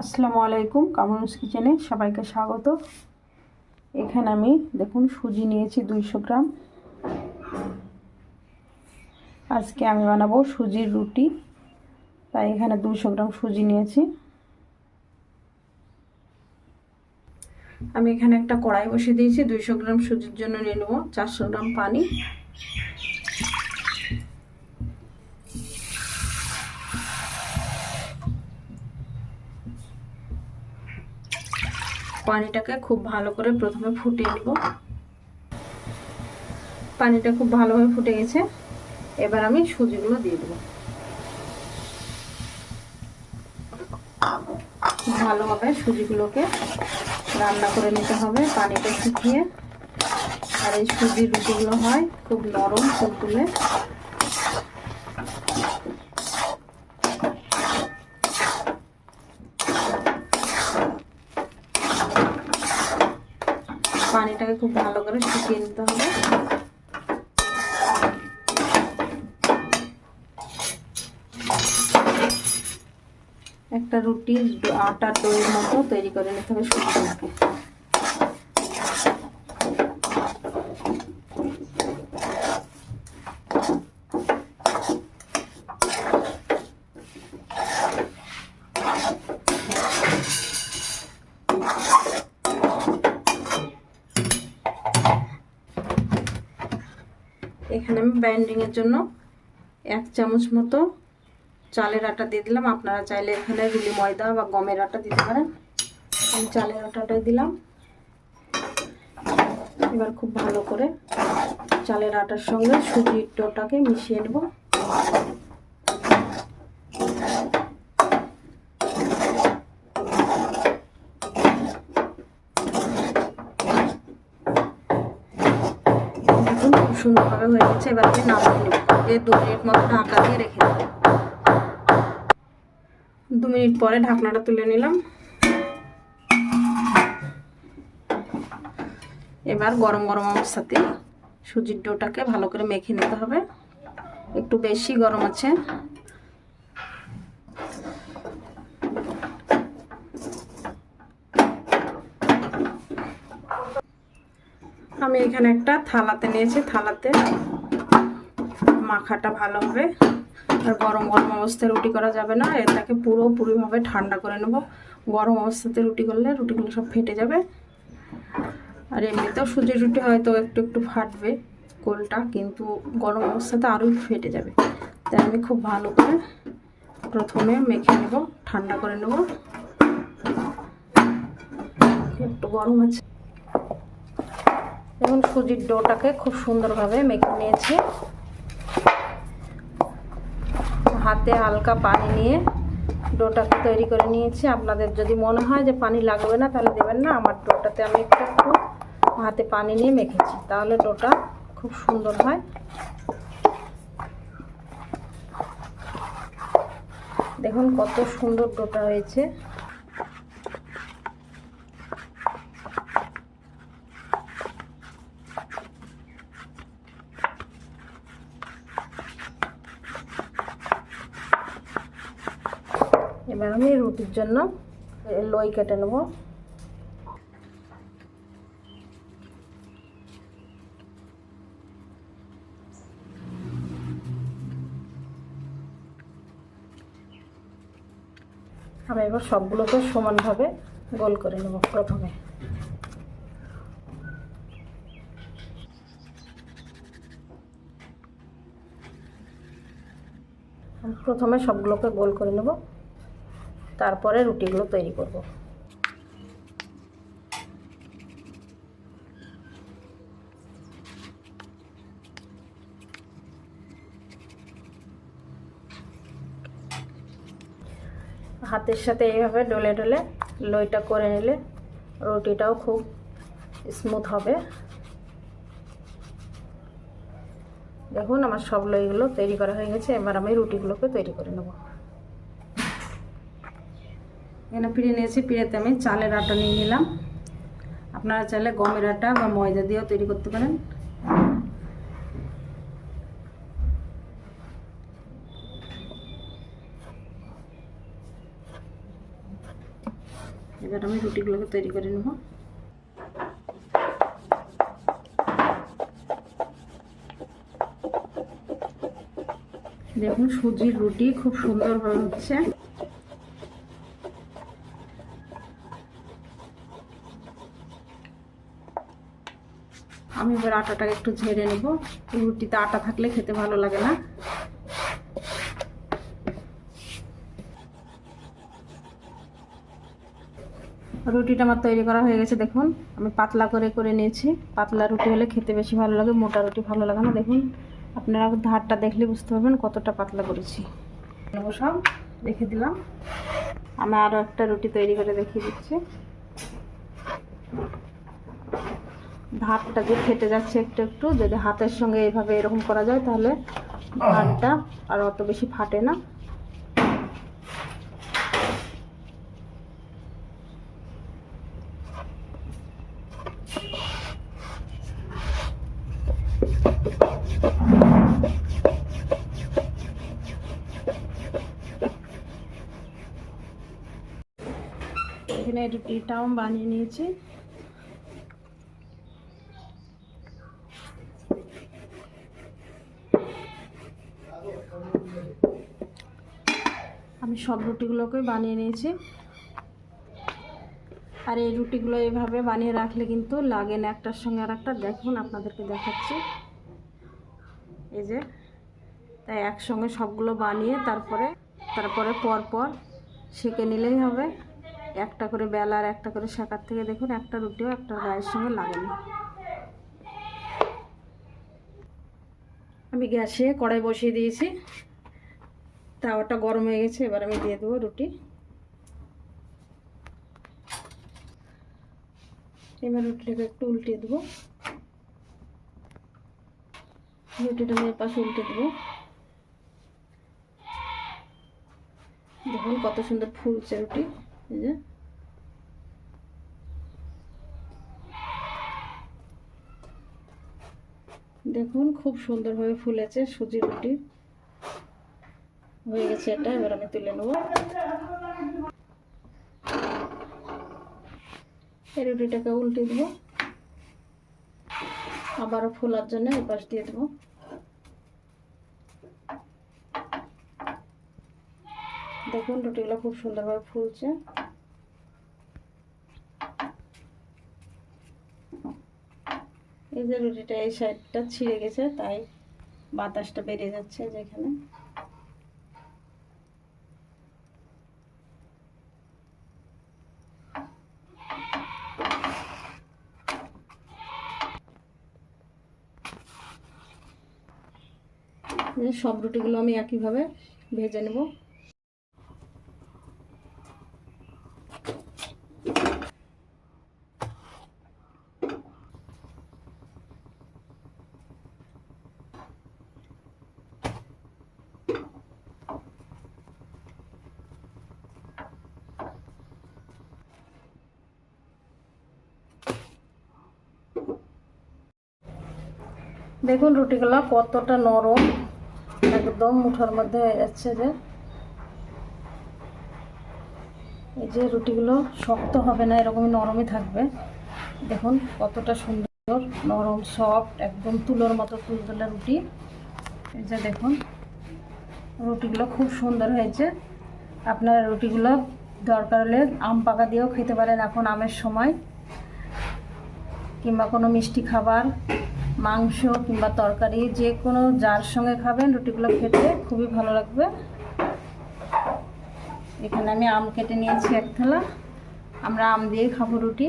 আসসালামু আলাইকুম কামরুস কিচেনে সবাইকে স্বাগত। এখানে আমি, দেখুন, সুজি নিয়েছি দুইশো গ্রাম। আজকে আমি বানাবো সুজির রুটি। তাই এখানে দুইশো গ্রাম সুজি নিয়েছি। আমি এখানে একটা কড়াই বসিয়ে দিয়েছি, দুইশো গ্রাম সুজির জন্য নিয়ে নেব চারশো গ্রাম পানি। পানিটাকে খুব ভালো করে প্রথমে ফুটিয়ে নেব। পানিটা খুব ভালোভাবে ফুটে গেছে। এবার আমি সুজিগুলো দিয়ে দেবো। ভালোভাবে সুজিগুলোকে রান্না করে নিতে হবে, পানিটা শুকিয়ে। আর এই সুজির রুটিগুলো হয় খুব নরম তুলতুলে পানিটাকে খুব ভালো করে শুকিয়ে নিতে হবে। একটা রুটি আটার দইয়ের মতো তৈরি করে নিতে হবে সুজিটাকে এখানে আমি বাইন্ডিংয়ের জন্য এক চামচ মতো চালের আটা দিয়ে দিলাম। আপনারা চাইলে এখানে রুলি ময়দা বা গমের আটা দিতে পারেন। আমি চালের আটাটাই দিলাম। এবার খুব ভালো করে চালের আটার সঙ্গে সুজির ডোটাকে মিশিয়ে নেব দেখুন খুব সুন্দরভাবে হয়ে গেছে, এবার আমি নামিয়ে এই দু মিনিট মতো ঢাকা দিয়ে রেখে দিই দু মিনিট পরে ঢাকনাটা তুলে নিলাম। এবার গরম গরম অবস্থাতে সুজির ডোটাকে ভালো করে মেখে নিতে হবে। একটু বেশি গরম আছে। আমি এখানে একটা থালাতে নিয়েছি, থালাতে মাখাটা ভালো হবে। আর গরম গরম অবস্থায় রুটি করা যাবে না, এটাকে পুরোপুরিভাবে ঠান্ডা করে নেব। গরম অবস্থাতে রুটি করলে রুটিগুলো সব ফেটে যাবে। আর এমনিতেও সুজির রুটি হয়তো একটু একটু ফাটবে কোলটা, কিন্তু গরম অবস্থাতে আরও ফেটে যাবে। তাই আমি খুব ভালো করে প্রথমে মেখে নেব, ঠান্ডা করে নেব। একটু গরম আছে। এবং সুজির ডোটাকে খুব সুন্দরভাবে মেখে নিয়েছি। হাতে হালকা পানি নিয়ে ডোটাকে তৈরি করে নিয়েছি। আপনাদের যদি মনে হয় যে পানি লাগবে না, তাহলে দেবেন না। আমার ডোটাতে আমি একটু একটু হাতে পানি নিয়ে মেখেছি। তাহলে ডোটা খুব সুন্দর হয়। দেখুন কত সুন্দর ডোটা হয়েছে এবার আমি রুটির জন্য লই কেটে নেব। আমি এবার সবগুলোকে সমানভাবে গোল করে নেব প্রথমে। প্রথমে সবগুলোকে গোল করে নেব। তারপরে রুটিগুলো তৈরি করব। হাতের সাথে এইভাবে ডলে ডলে লইটা করে নিলে রুটিটাও খুব স্মুথ হবে। দেখুন, আমার সব লইগুলো তৈরি করা হয়ে গেছে, এবার আমি রুটিগুলোকে তৈরি করে নেব। এখানে পিড়ে নিয়েছি পিড়েতে আমি চালের আটা নিয়ে নিলাম। আপনারা চাইলে গমের আটা বা ময়দা দিয়েও তৈরি করতে পারেন। এবার আমি রুটিগুলোকে তৈরি করে নেব। দেখুন সুজির রুটি খুব সুন্দরভাবে হচ্ছে আমি এবার আটাটাকে একটু ঝেড়ে নেব। রুটিতে আটা থাকলে খেতে ভালো লাগে না। রুটিটা আমার তৈরি করা হয়ে গেছে, দেখুন। আমি পাতলা করে করে নিয়েছি। পাতলা রুটি হলে খেতে বেশি ভালো লাগে, মোটা রুটি ভালো লাগে না, দেখুন। আপনারা ধারটা দেখলে বুঝতে পারবেন কতটা পাতলা করেছি। সব, রেখে দিলাম। আমি আরও একটা রুটি তৈরি করে দেখিয়ে দিচ্ছি। ভাতটা যে ফেটে যাচ্ছে একটু একটু। যদি হাতের সঙ্গে এইভাবে এরকম করা যায় তাহলে ভাতটা আর অত বেশি ফাটে না। এখানে রুটিটাও বানিয়ে নিয়েছি। আমি সব রুটিগুলোকে বানিয়ে নিয়েছি। আর এই রুটিগুলো এভাবে বানিয়ে রাখলে কিন্তু লাগে না একটার সঙ্গে আর একটা দেখুন, আপনাদেরকে দেখাচ্ছি। এই যে, তাই একসঙ্গে সবগুলো বানিয়ে তারপরে তারপরে পর পর সেঁকে নিলেই হবে। একটা করে বেলা আর একটা করে শেখার থেকে দেখুন, একটা রুটিও একটা গায়ের সঙ্গে লাগে না আমি গ্যাসে কড়াই বসিয়ে দিয়েছি। তাওয়াটা গরম হয়ে গেছে, এবার আমি দিয়ে দেবো রুটি। এবার রুটিটাকে একটু উল্টিয়ে দেবো। রুটিটা আমি পাশে উল্টে দেবো। দেখুন কত সুন্দর ফুলছে রুটি, এই যে। দেখুন খুব সুন্দরভাবে ফুলেছে সুজি রুটি। হয়ে গেছে এটা, এবার আমি তুলে নেব। এই রুটিটাকে উল্টে দেবো। আবারও ফোলার জন্য এই দিয়ে দেবো। দেখুন, রুটিগুলো খুব সুন্দরভাবে ফুলছে। এই যে রুটিটা এই সাইডটা ছিঁড়ে গেছে, তাই বাতাসটা বেরিয়ে যাচ্ছে যেখানে। সব রুটিগুলো আমি একইভাবে ভেজে নেব। দেখুন রুটিগুলো কতটা নরম। একদম মুঠোর মধ্যে হয়ে যাচ্ছে যে। এই যে রুটিগুলো শক্ত হবে না, এরকমই নরমই থাকবে। দেখুন কতটা সুন্দর নরম সফট একদম তুলোর মতো তুলতুলে রুটি। এই যে দেখুন রুটিগুলো খুব সুন্দর হয়েছে। আপনারা রুটিগুলো দরকার হলে আম পাকা দিয়েও খেতে পারেন এখন আমের সময়, কিংবা কোনো মিষ্টি খাবার। মাংস কিংবা তরকারি, যে কোনো যার সঙ্গে খাবেন, রুটিগুলো খেতে খুবই ভালো লাগবে। এখানে আমি আম কেটে নিয়েছি এক থালা। আমরা আম দিয়ে খাব রুটি।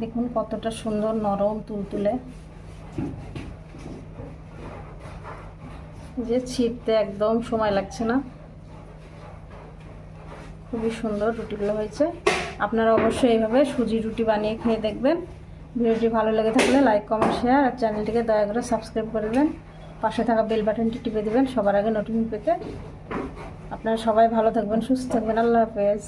দেখুন কতটা সুন্দর নরম তুলতুলে। যে ছিটতে একদম সময় লাগছে না। খুবই সুন্দর রুটিগুলো হয়েছে। আপনারা অবশ্যই এইভাবে সুজি রুটি বানিয়ে খেয়ে দেখবেন। ভিডিওটি ভালো লেগে থাকলে লাইক কমেন্ট শেয়ার আর চ্যানেলটিকে দয়া করে সাবস্ক্রাইব করে দেবেন। পাশে থাকা বেল বাটনটি টিপে দেবেন। সবার আগে নোটিফিকেশন পেতে। আপনারা সবাই ভালো থাকবেন, সুস্থ থাকবেন। আল্লাহ হাফেজ।